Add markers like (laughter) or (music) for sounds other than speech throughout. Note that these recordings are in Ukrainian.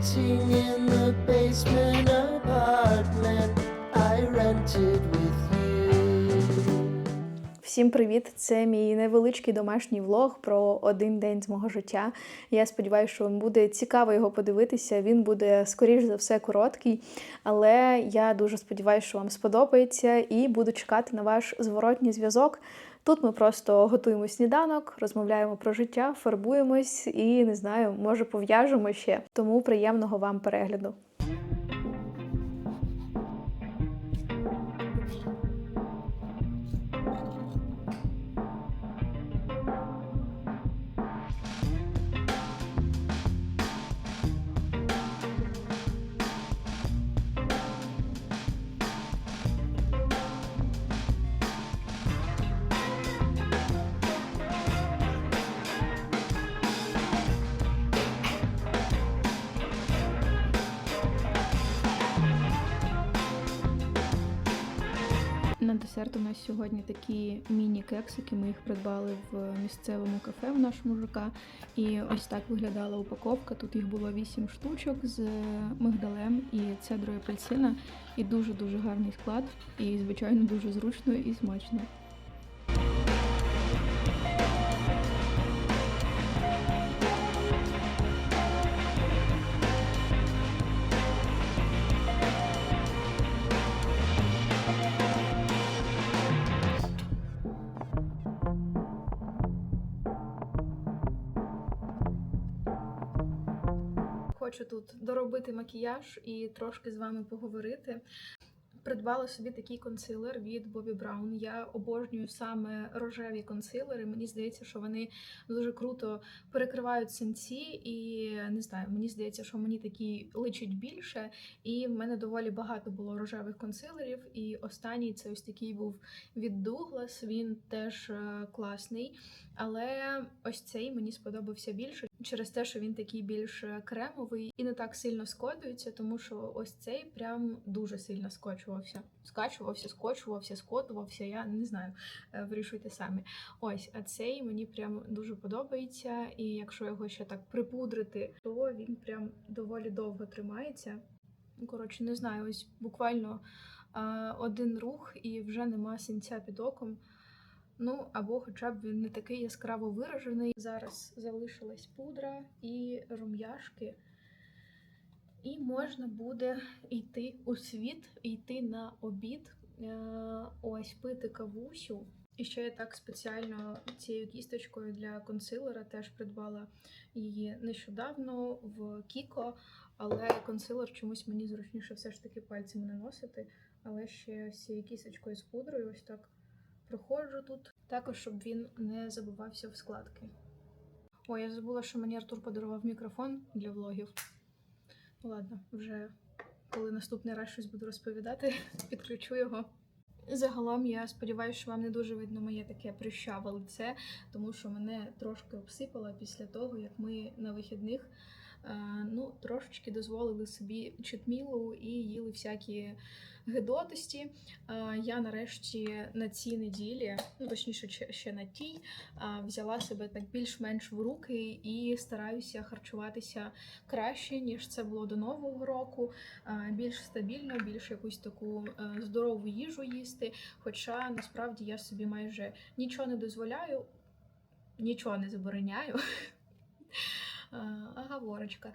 sitting in the basement apartment I rented with. Всім привіт! Це мій невеличкий домашній влог про один день з мого життя. Я сподіваюся, що вам буде цікаво його подивитися. Він буде, скоріш за все, короткий, але я дуже сподіваюся, що вам сподобається, і буду чекати на ваш зворотній зв'язок. Тут ми просто готуємо сніданок, розмовляємо про життя, фарбуємось і не знаю, може пов'яжемо ще. Тому приємного вам перегляду. Десерт у нас сьогодні такі міні-кексики. Ми їх придбали в місцевому кафе в нашому ЖК. І ось так виглядала упаковка. Тут їх було 8 штучок з мигдалем і цедрою апельсина. І дуже-дуже гарний склад. І, звичайно, дуже зручно і смачно. Хочу тут доробити макіяж і трошки з вами поговорити. Придбала собі такий консилер від Bobbi Brown. Я обожнюю саме рожеві консилери. Мені здається, що вони дуже круто перекривають синці, і не знаю, мені здається, що мені такі личить більше. І в мене доволі багато було рожевих консилерів. І останній це ось такий був від Douglas. Він теж е, класний. Але ось цей мені сподобався більше через те, що він такий більш кремовий і не так сильно скотується, тому що ось цей прям дуже сильно скочувався. Скачувався, скочувався, скотувався. Я не знаю, е, вирішуйте самі. Ось, а цей мені прям дуже подобається. І якщо його ще так припудрити, то він прям доволі довго тримається. Коротше, не знаю, ось буквально а, один рух і вже нема синця під оком. Ну, або хоча б він не такий яскраво виражений. Зараз залишилась пудра і рум'яшки. І можна буде йти у світ, йти на обід, е, ось пити кавусю. І ще я так спеціально цією кісточкою для консилера теж придбала її нещодавно в Кіко, але консилер чомусь мені зручніше все ж таки пальцями наносити. Але ще з цією кісточкою з пудрою ось так проходжу тут. Також, щоб він не забувався в складки. Ой, я забула, що мені Артур подарував мікрофон для влогів. Ладно, вже коли наступний раз щось буду розповідати, (laughs) підключу його. Загалом я сподіваюся, що вам не дуже видно моє таке прищаве лице, тому що мене трошки обсипало після того, як ми на вихідних е, ну, трошечки дозволили собі читмілу і їли всякі гидотості. Я нарешті на цій неділі, ну точніше, ще- на тій, взяла себе так більш-менш в руки і стараюся харчуватися краще, ніж це було до Нового року. Більш стабільно, більш якусь таку е, здорову їжу їсти. Хоча насправді я собі майже нічого не дозволяю, нічого не забороняю. (laughs) Е, Оговорочка.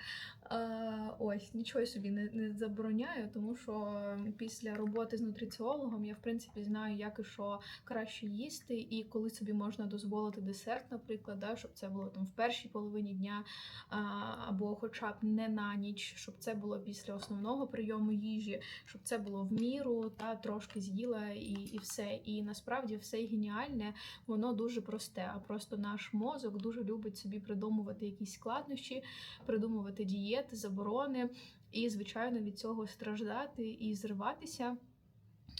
Е, Ось, нічого собі не, не забороняю, тому що після роботи з нутриціологом я, в принципі, знаю, як і що краще їсти, і коли собі можна дозволити десерт, наприклад, да, щоб це було там в першій половині дня, або хоча б не на ніч, щоб це було після основного прийому їжі, щоб це було в міру, та трошки з'їла і, і все. І насправді все геніальне, воно дуже просте. А просто наш мозок дуже любить собі придумувати якісь складнощі, придумувати дієти, заборони, і, звичайно, від цього страждати і зриватися.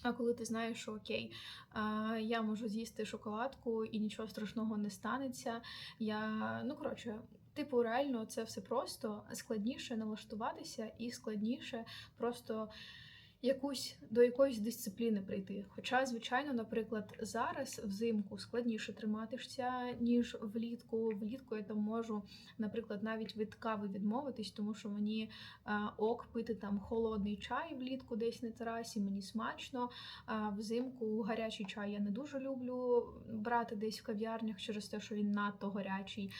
А коли ти знаєш, що окей, я можу з'їсти шоколадку і нічого страшного не станеться. Я, ну коротше, типу, реально це все просто складніше налаштуватися і складніше просто якусь до якоїсь дисципліни прийти. Хоча, звичайно, наприклад, зараз взимку складніше триматися, ніж влітку. Влітку я там можу, наприклад, навіть від кави відмовитись, тому що мені а, ок пити там холодний чай влітку десь на терасі, мені смачно. А взимку гарячий чай я не дуже люблю брати десь в кав'ярнях через те, що він надто гарячий,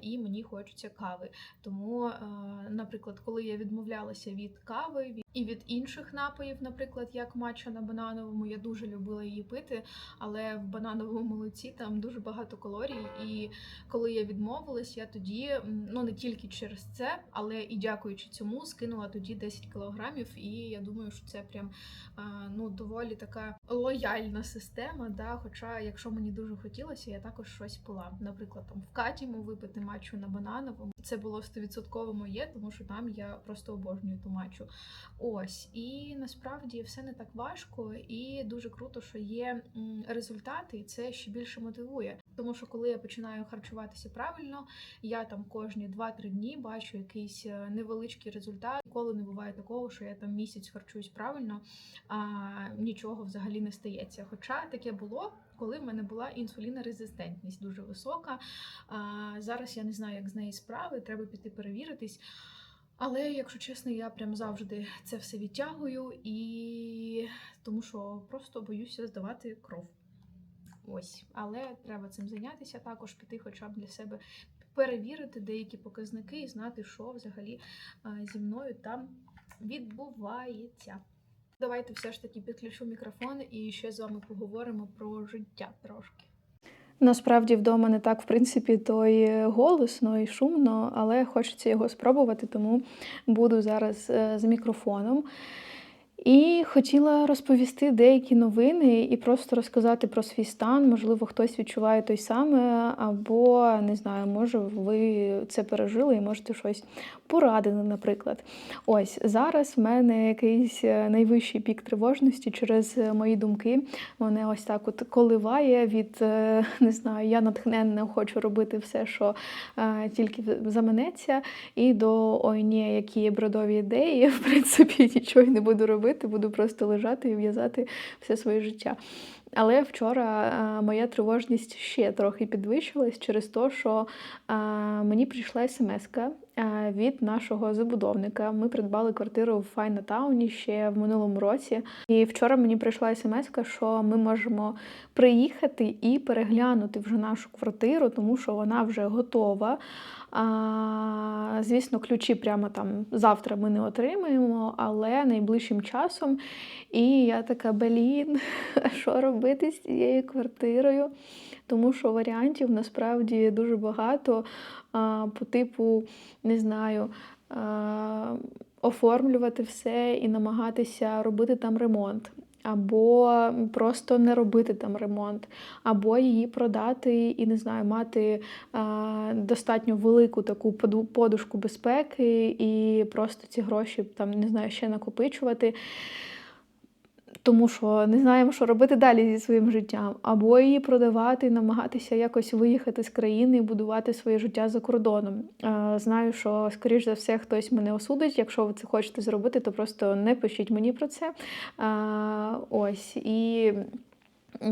і мені хочеться кави. Тому, а, наприклад, коли я відмовлялася від кави від- і від інших напоїв, наприклад, як матча на банановому, я дуже любила її пити, але в банановому молоці там дуже багато калорій. І коли я відмовилась, я тоді ну не тільки через це, але і дякуючи цьому, скинула тоді 10 кілограмів. І я думаю, що це прям ну доволі така лояльна система. Да? Хоча, якщо мені дуже хотілося, я також щось пила. Наприклад, там в Катіму випити матчу на банановому. Це було 100% моє, тому що там я просто обожнюю ту матчу. Ось і насправді все не так важко, і дуже круто, що є результати, і це ще більше мотивує. Тому що коли я починаю харчуватися правильно, я там кожні 2-3 дні бачу якийсь е, невеличкий результат. Ніколи не буває такого, що я там місяць харчуюсь правильно, а нічого взагалі не стається. Хоча таке було. Коли в мене була інсулінорезистентність дуже висока. А, зараз я не знаю, як з неї справи, треба піти перевіритись. Але, якщо чесно, я прям завжди це все відтягую і тому що просто боюся здавати кров. Ось, але треба цим зайнятися, також піти, хоча б для себе перевірити деякі показники і знати, що взагалі зі мною там відбувається. Давайте все ж таки підключу мікрофон і ще з вами поговоримо про життя трошки. Насправді вдома не так, в принципі, то й голосно і шумно, але хочеться його спробувати, тому буду зараз е, з мікрофоном. І хотіла розповісти деякі новини і просто розказати про свій стан. Можливо, хтось відчуває той саме, або не знаю, може ви це пережили і можете щось порадити, наприклад. Ось зараз в мене якийсь е, найвищий пік тривожності через е, мої думки. Мене ось так от коливає від е, (laughs) не знаю, я натхненно хочу робити все, що тільки заманеться, і до ой ні, які бродові ідеї. (laughs) В принципі, нічого не буду робити, буду просто лежати і в'язати все своє життя. Але вчора е, моя тривожність ще трохи підвищилась через те, що е, мені прийшла смс від нашого забудовника. Ми придбали квартиру в Файнатауні ще в минулому році. І вчора мені прийшла смс, що ми можемо приїхати і переглянути вже нашу квартиру, тому що вона вже готова. А, звісно, ключі прямо там завтра ми не отримаємо, але найближчим часом. І я така, блін, (laughs) що робити з цією квартирою? Тому що варіантів насправді дуже багато по типу, не знаю. Оформлювати все і намагатися робити там ремонт, або просто не робити там ремонт, або її продати і не знаю, мати а, достатньо велику таку подушку безпеки і просто ці гроші там не знаю ще накопичувати. Тому що не знаємо, що робити далі зі своїм життям, або її продавати, намагатися якось виїхати з країни і будувати своє життя за кордоном. Знаю, що скоріш за все хтось мене осудить. Якщо ви це хочете зробити, то просто не пишіть мені про це. Ось і.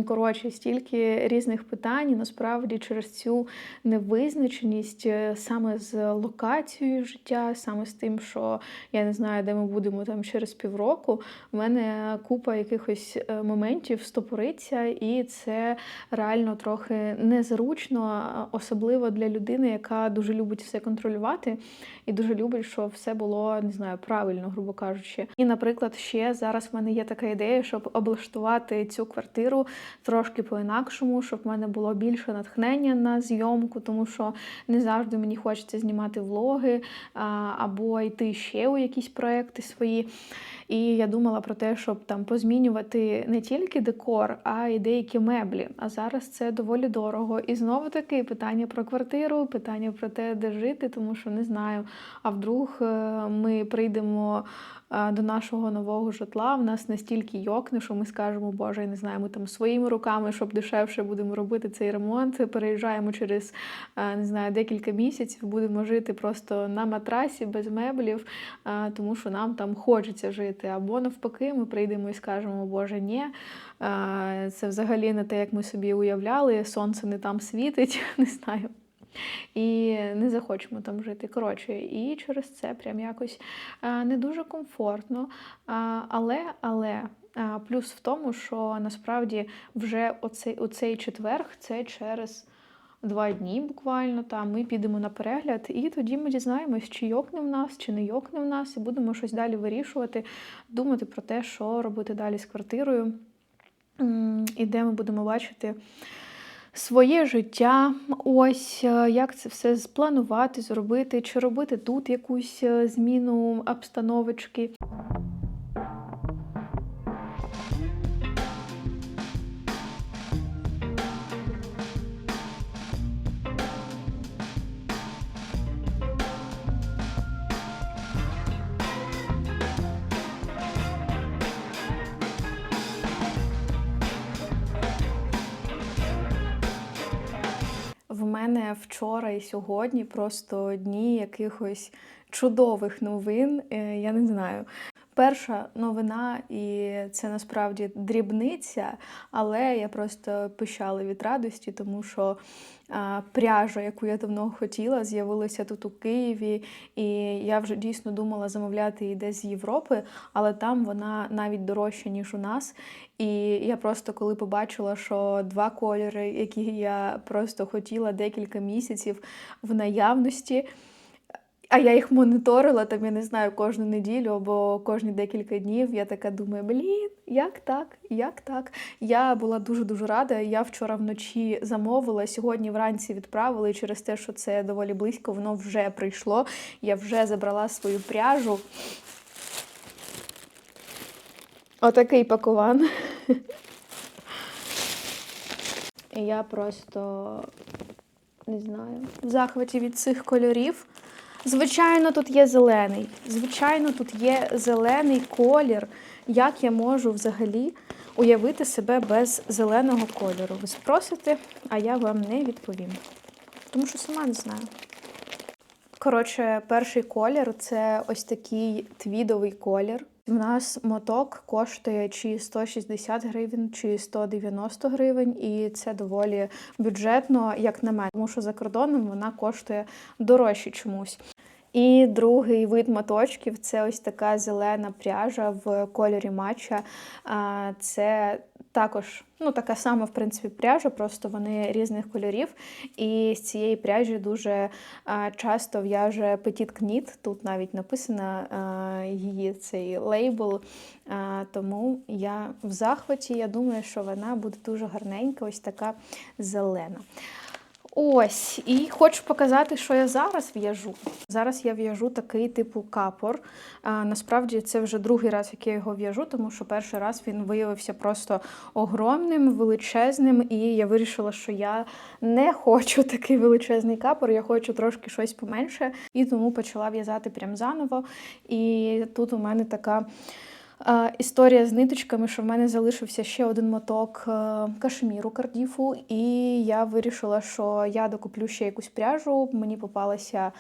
Коротше, стільки різних питань, і насправді через цю невизначеність е, саме з локацією життя, саме з тим, що я не знаю, де ми будемо там через півроку. в мене купа якихось е, моментів стопориться, і це реально трохи незручно, особливо для людини, яка дуже любить все контролювати і дуже любить, щоб все було не знаю, правильно, грубо кажучи. І, наприклад, ще зараз в мене є така ідея, щоб облаштувати цю квартиру трошки по-інакшому, щоб в мене було більше натхнення на зйомку, тому що не завжди мені хочеться знімати влоги або йти ще у якісь проекти свої. І я думала про те, щоб там позмінювати не тільки декор, а й деякі меблі. А зараз це доволі дорого. І знову таки питання про квартиру, питання про те, де жити, тому що не знаю. А вдруг е, ми прийдемо е, до нашого нового житла, в нас настільки йокне, що ми скажемо, Боже, не знаю, ми там своїми руками, щоб дешевше будемо робити цей ремонт. Переїжджаємо через е, не знаю, декілька місяців, будемо жити просто на матрасі без меблів, тому що нам там хочеться жити. Жити. Або навпаки, ми прийдемо і скажемо, Боже, ні, е, це взагалі не те, як ми собі уявляли, сонце не там світить, (laughs) не знаю. І не захочемо там жити. Коротше, і через це прям якось е, не дуже комфортно. Але, але плюс в тому, що насправді вже оцей, оцей четверг це через два дні буквально. Там ми підемо на перегляд, і тоді ми дізнаємось, чи йокне в нас, чи не йокне в нас, і будемо щось далі вирішувати, думати про те, що робити далі з квартирою, і де ми будемо бачити. Своє життя, ось е, як це все спланувати, зробити, чи робити тут якусь е, зміну обстановочки. Мене вчора і сьогодні просто дні якихось чудових новин. е, Я не знаю. Перша новина, і це насправді дрібниця, але я просто пищала від радості, тому що а, пряжа, яку я давно хотіла, з'явилася тут у Києві, і я вже дійсно думала замовляти її десь з Європи, але там вона навіть дорожча, ніж у нас. І я просто коли побачила, що два кольори, які я просто хотіла декілька місяців в наявності. А я їх моніторила там, я не знаю, кожну неділю або кожні декілька днів. Я така думаю, блін, як так? Як так? Я була дуже-дуже рада. Я вчора вночі замовила, сьогодні вранці відправила, і через те, що це доволі близько, воно вже прийшло. Я вже забрала свою пряжу. Отакий пакуван. Я просто не знаю, в захваті від цих кольорів. Звичайно, тут є зелений. Звичайно, тут є зелений колір. Як я можу взагалі уявити себе без зеленого кольору? Ви спросите, а я вам не відповім. Тому що сама не знаю. Коротше, перший колір це ось такий твідовий колір. У нас моток коштує чи 160 гривень, чи 190 гривень, і це доволі бюджетно, як на мене, тому що за кордоном вона коштує дорожче чомусь. І другий вид моточків це ось така зелена пряжа в кольорі матча. Це також ну, така сама, в принципі, пряжа, просто вони різних кольорів. І з цієї пряжі дуже а, часто в'яже Petit Knit. Тут навіть написано а, її цей лейбл. А, тому я в захваті. Я думаю, що вона буде дуже гарненька, ось така зелена. Ось, і хочу показати, що я зараз в'яжу. Зараз я в'яжу такий типу капор. А, насправді це вже другий раз, як я його в'яжу, тому що перший раз він виявився просто огромним, величезним, і я вирішила, що я не хочу такий величезний капор, я хочу трошки щось поменше, і тому почала в'язати прям заново. І тут у мене така. Історія з ниточками, що в мене залишився ще один моток е, кашеміру кардіфу, і я вирішила, що я докуплю ще якусь пряжу. Мені попалася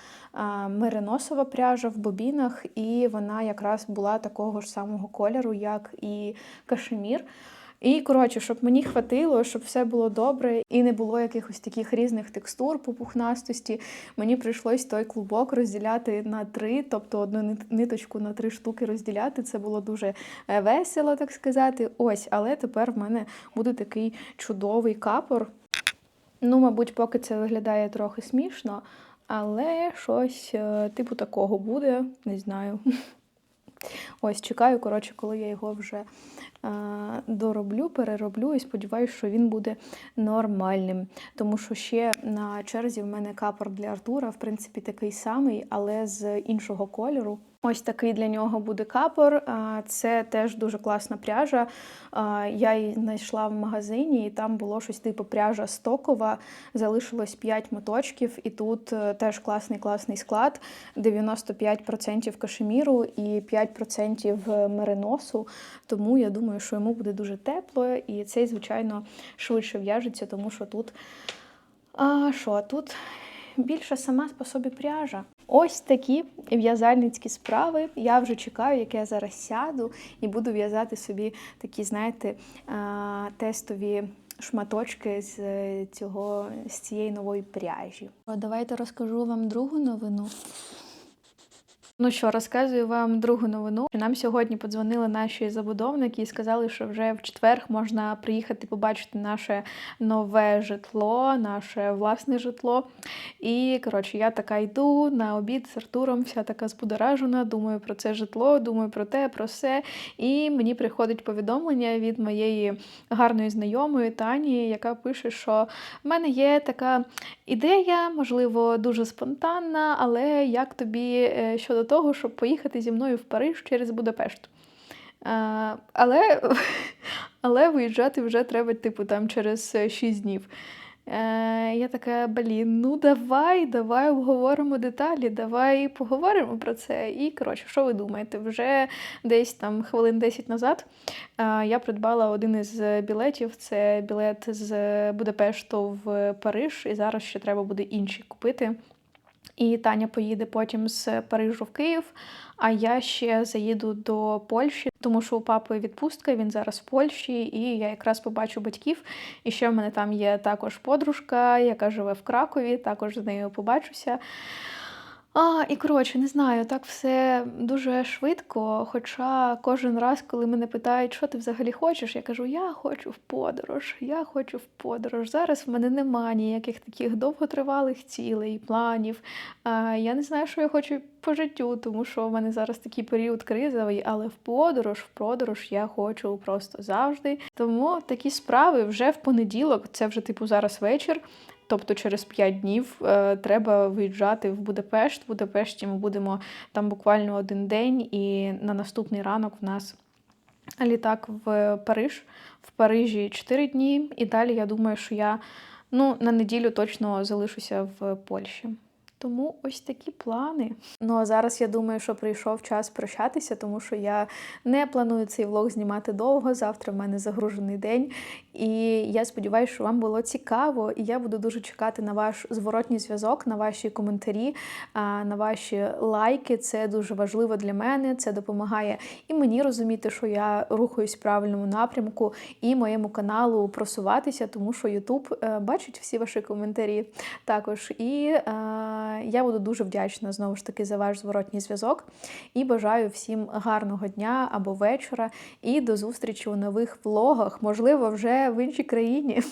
мериносова пряжа в бобінах, і вона якраз була такого ж самого кольору, як і кашемір. І коротше, щоб мені хватило, щоб все було добре і не було якихось таких різних текстур по пухнастості. Мені прийшлось той клубок розділяти на три, тобто одну ниточку на три штуки розділяти. Це було дуже е, весело, так сказати. Ось, але тепер в мене буде такий чудовий капор. Ну, мабуть, поки це виглядає трохи смішно, але щось е, типу такого буде, не знаю. (laughs) Ось чекаю, коротше, коли я його вже е, дороблю, перероблю і сподіваюся, що він буде нормальним. Тому що ще на черзі в мене капор для Артура, в принципі, такий самий, але з іншого кольору. Ось такий для нього буде капор. Це теж дуже класна пряжа. Я її знайшла в магазині, і там було щось типу пряжа стокова. Залишилось 5 моточків, і тут е, теж класний класний склад: 95% кашеміру і 5% мериносу. Тому я думаю, що йому буде дуже тепло, і цей, звичайно, швидше в'яжеться, тому що тут. А що тут більше сама по собі пряжа. Ось такі в'язальницькі справи. Я вже чекаю, як я зараз сяду і буду в'язати собі такі, знаєте, тестові шматочки з е, цього з цієї нової пряжі. Давайте розкажу вам другу новину. Ну що, розказую вам другу новину. Нам сьогодні подзвонили наші забудовники і сказали, що вже в четвер можна приїхати побачити наше нове житло, наше власне житло. І коротше, я така йду на обід з Артуром, вся така збудоражена, думаю про це житло, думаю про те, про все. І мені приходить повідомлення від моєї гарної знайомої Тані, яка пише, що в мене є така ідея, можливо, дуже спонтанна, але як тобі е, щодо того, щоб поїхати зі мною в Париж через Будапешт? Е, Але, (laughs) але виїжджати вже треба, типу, там через 6 днів. Е, я така, блін, ну давай, давай обговоримо деталі, давай поговоримо про це. І коротше, що ви думаєте? Вже десь там хвилин 10 назад е, я придбала один із білетів. Це білет з Будапешту в Париж, і зараз ще треба буде інші купити. І Таня поїде потім з Парижу в Київ, а я ще заїду до Польщі, тому що у папи відпустка, він зараз в Польщі, і я якраз побачу батьків. І ще в мене там є також подружка, яка живе в Кракові, також з нею побачуся. А, і коротше, не знаю, так все дуже швидко. Хоча кожен раз, коли мене питають, що ти взагалі хочеш, я кажу, я хочу в подорож, я хочу в подорож. Зараз в мене немає ніяких таких довготривалих цілей, планів. А, я не знаю, що я хочу по життю, тому що в мене зараз такий період кризовий, але в подорож, в подорож я хочу просто завжди. Тому такі справи вже в понеділок, це вже типу зараз вечір. Тобто через 5 днів е, треба виїжджати в Будапешт. В Будапешті ми будемо там буквально один день, і на наступний ранок в нас літак в Париж. В Парижі 4 дні, і далі я думаю, що я ну, на неділю точно залишуся в Польщі. Тому ось такі плани. Ну а зараз я думаю, що прийшов час прощатися, тому що я не планую цей влог знімати довго. Завтра в мене загружений день. І я сподіваюся, що вам було цікаво, і я буду дуже чекати на ваш зворотній зв'язок, на ваші коментарі, на ваші лайки. Це дуже важливо для мене. Це допомагає і мені розуміти, що я рухаюсь в правильному напрямку, і моєму каналу просуватися, тому що Ютуб е, бачить всі ваші коментарі також. І е, я буду дуже вдячна знову ж таки за ваш зворотній зв'язок. І бажаю всім гарного дня або вечора. І до зустрічі у нових влогах, можливо, вже в іншій країні.